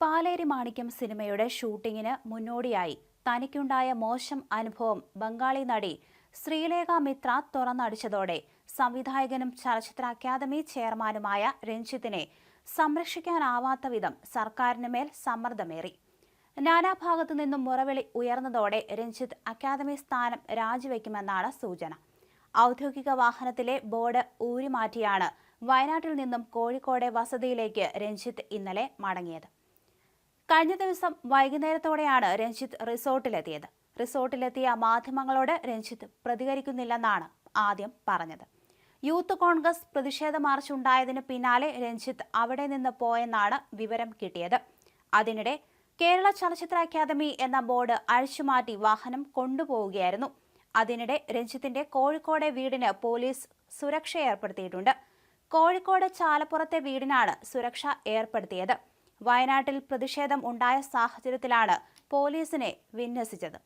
പാലേരി മാണിക്യം സിനിമയുടെ ഷൂട്ടിങ്ങിന് മുന്നോടിയായി തനിക്കുണ്ടായ മോശം അനുഭവം ബംഗാളി നടി ശ്രീലേഖ മിത്ര തുറന്നടിച്ചതോടെ സംവിധായകനും ചലച്ചിത്ര അക്കാദമി ചെയർമാനുമായ രഞ്ജിത്തിനെ സംരക്ഷിക്കാനാവാത്ത വിധം സർക്കാരിന് മേൽ സമ്മർദ്ദമേറി. നാനാഭാഗത്തു നിന്നും മുറവിളി ഉയർന്നതോടെ രഞ്ജിത്ത് അക്കാദമി സ്ഥാനം രാജിവെക്കുമെന്നാണ് സൂചന. ഔദ്യോഗിക വാഹനത്തിലെ ബോർഡ് ഊരിമാറ്റിയാണ് വയനാട്ടിൽ നിന്നും കോഴിക്കോടെ വസതിയിലേക്ക് രഞ്ജിത്ത് ഇന്നലെ മടങ്ങിയത്. കഴിഞ്ഞ ദിവസം വൈകുന്നേരത്തോടെയാണ് രഞ്ജിത്ത് റിസോർട്ടിലെത്തിയത്. റിസോർട്ടിലെത്തിയ മാധ്യമങ്ങളോട് രഞ്ജിത്ത് പ്രതികരിക്കുന്നില്ലെന്നാണ് ആദ്യം പറഞ്ഞത്. യൂത്ത് കോൺഗ്രസ് പ്രതിഷേധ മാർച്ച് ഉണ്ടായതിന് പിന്നാലെ രഞ്ജിത്ത് അവിടെ നിന്ന് പോയെന്നാണ് വിവരം കിട്ടിയത്. അതിനിടെ കേരള ചലച്ചിത്ര അക്കാദമി എന്ന ബോർഡ് അഴിച്ചുമാറ്റി വാഹനം കൊണ്ടുപോവുകയായിരുന്നു. അതിനിടെ രഞ്ജിത്തിന്റെ കോഴിക്കോട് വീടിന് പോലീസ് സുരക്ഷ ഏർപ്പെടുത്തിയിട്ടുണ്ട്. കോഴിക്കോട് ചാലപ്പുറത്തെ വീടിനാണ് സുരക്ഷ ഏർപ്പെടുത്തിയത്. വയനാട്ടിൽ പ്രതിഷേധം ഉണ്ടായ സാഹചര്യത്തിലാണ് പോലീസിനെ വിന്യസിച്ചത്.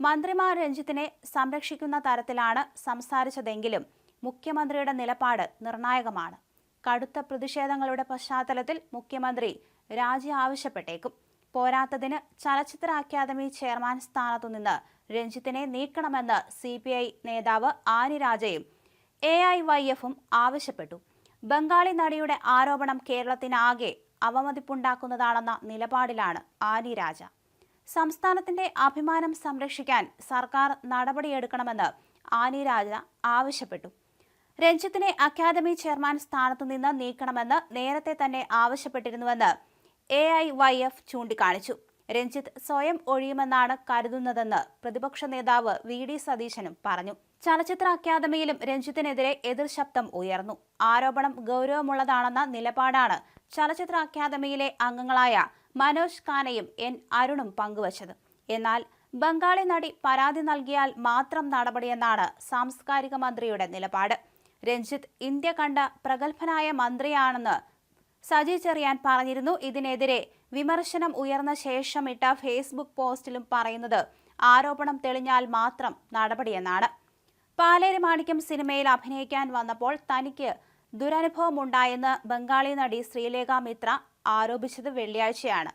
മന്ത്രിമാർ രഞ്ജിത്തിനെ സംരക്ഷിക്കുന്ന തരത്തിലാണ് സംസാരിച്ചതെങ്കിലും മുഖ്യമന്ത്രിയുടെ നിലപാട് നിർണായകമാണ്. കടുത്ത പ്രതിഷേധങ്ങളുടെ പശ്ചാത്തലത്തിൽ മുഖ്യമന്ത്രി രാജി ആവശ്യപ്പെട്ടേക്കും. പോരാത്തതിന് ചലച്ചിത്ര അക്കാദമി ചെയർമാൻ സ്ഥാനത്തുനിന്ന് രഞ്ജിത്തിനെ നീക്കണമെന്ന് സി പി ഐ നേതാവ് ആനി രാജയും എ ഐ വൈ എഫും ആവശ്യപ്പെട്ടു. ബംഗാളി നടിയുടെ ആരോപണം കേരളത്തിനാകെ അവമതിപ്പുണ്ടാക്കുന്നതാണെന്ന നിലപാടിലാണ് ആനി രാജ. സംസ്ഥാനത്തിന്റെ അഭിമാനം സംരക്ഷിക്കാൻ സർക്കാർ നടപടിയെടുക്കണമെന്ന് ആനി രാജ ആവശ്യപ്പെട്ടു. രഞ്ജിത്തിനെ അക്കാദമി ചെയർമാൻ സ്ഥാനത്തു നിന്ന് നീക്കണമെന്ന് നേരത്തെ തന്നെ ആവശ്യപ്പെട്ടിരുന്നുവെന്ന് എ ഐ വൈ എഫ് ചൂണ്ടിക്കാണിച്ചു. രഞ്ജിത്ത് സ്വയം ഒഴിയുമെന്നാണ് കരുതുന്നതെന്ന് പ്രതിപക്ഷ നേതാവ് വി ഡി സതീശനും പറഞ്ഞു. ചലച്ചിത്ര അക്കാദമിയിലും രഞ്ജിത്തിനെതിരെ എതിർ ശബ്ദം ഉയർന്നു. ആരോപണം ഗൗരവമുള്ളതാണെന്ന നിലപാടാണ് ചലച്ചിത്ര അക്കാദമിയിലെ അംഗങ്ങളായ മനോജ് കാനയും എൻ അരുണും പങ്കുവച്ചത്. എന്നാൽ ബംഗാളി നടി പരാതി നൽകിയാൽ മാത്രം നടപടിയെന്നാണ് സാംസ്കാരിക മന്ത്രിയുടെ നിലപാട്. രഞ്ജിത്ത് ഇന്ത്യ കണ്ട പ്രഗത്ഭനായ മന്ത്രിയാണെന്ന് സജി ചെറിയാൻ പറഞ്ഞിരുന്നു. ഇതിനെതിരെ വിമർശനം ഉയർന്ന ശേഷം ഇട്ട ഫേസ്ബുക്ക് പോസ്റ്റിലും പറയുന്നത് ആരോപണം തെളിഞ്ഞാൽ മാത്രം നടപടിയെന്നാണ്. പാലേരി മാണിക്യം സിനിമയിൽ അഭിനയിക്കാൻ വന്നപ്പോൾ തനിക്ക് ദുരനുഭവമുണ്ടായെന്ന് ബംഗാളി നടി ശ്രീലേഖ മിത്ര ആരോപിച്ചത് വെള്ളിയാഴ്ചയാണ്.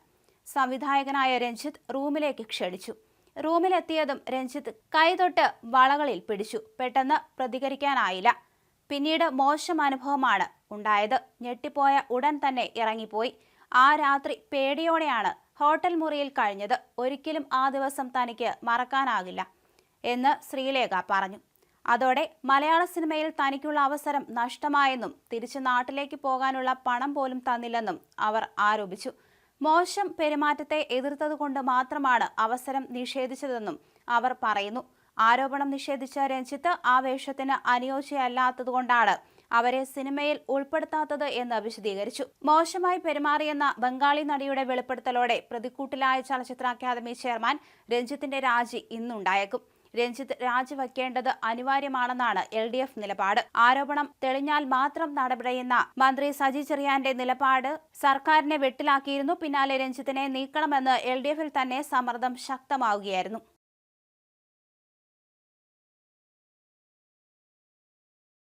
സംവിധായകനായ രഞ്ജിത്ത് റൂമിലേക്ക് ക്ഷണിച്ചു. റൂമിലെത്തിയതും രഞ്ജിത്ത് കൈതൊട്ട് വളകളിൽ പിടിച്ചു. പെട്ടെന്ന് പ്രതികരിക്കാനായില്ല. പിന്നീട് മോശം അനുഭവമാണ് ഉണ്ടായത്. ഞെട്ടിപ്പോയ ഉടൻ തന്നെ ഇറങ്ങിപ്പോയി. ആ രാത്രി പേടിയോടെയാണ് ഹോട്ടൽ മുറിയിൽ കഴിഞ്ഞത്. ഒരിക്കലും ആ ദിവസം തനിക്ക് മറക്കാനാകില്ല എന്ന് ശ്രീലേഖ പറഞ്ഞു. അതോടെ മലയാള സിനിമയിൽ തനിക്കുള്ള അവസരം നഷ്ടമായെന്നും തിരിച്ചു നാട്ടിലേക്ക് പോകാനുള്ള പണം പോലും തന്നില്ലെന്നും അവർ ആരോപിച്ചു. മോശം പെരുമാറ്റത്തെ എതിർത്തതുകൊണ്ട് മാത്രമാണ് അവസരം നിഷേധിച്ചതെന്നും അവർ പറയുന്നു. ആരോപണം നിഷേധിച്ച രഞ്ജിത്ത് ആ വേഷത്തിന് അവരെ സിനിമയിൽ ഉൾപ്പെടുത്താത്തത് എന്ന് വിശദീകരിച്ചു. മോശമായി പെരുമാറിയെന്ന ബംഗാളി നടിയുടെ വെളിപ്പെടുത്തലോടെ പ്രതിക്കൂട്ടിലായ ചലച്ചിത്ര അക്കാദമി ചെയർമാൻ രഞ്ജിത്തിന്റെ രാജി ഇന്നുണ്ടായേക്കും. രഞ്ജിത്ത് രാജിവെക്കേണ്ടത് അനിവാര്യമാണെന്നാണ് എൽ ഡി എഫ് നിലപാട്. ആരോപണം തെളിഞ്ഞാൽ മാത്രം നടപടിയെന്ന മന്ത്രി സജി ചെറിയാന്റെ നിലപാട് സർക്കാരിനെ വെട്ടിലാക്കിയിരുന്നു. പിന്നാലെ രഞ്ജിത്തിനെ നീക്കണമെന്ന് എൽ തന്നെ സമ്മർദ്ദം ശക്തമാവുകയായിരുന്നു.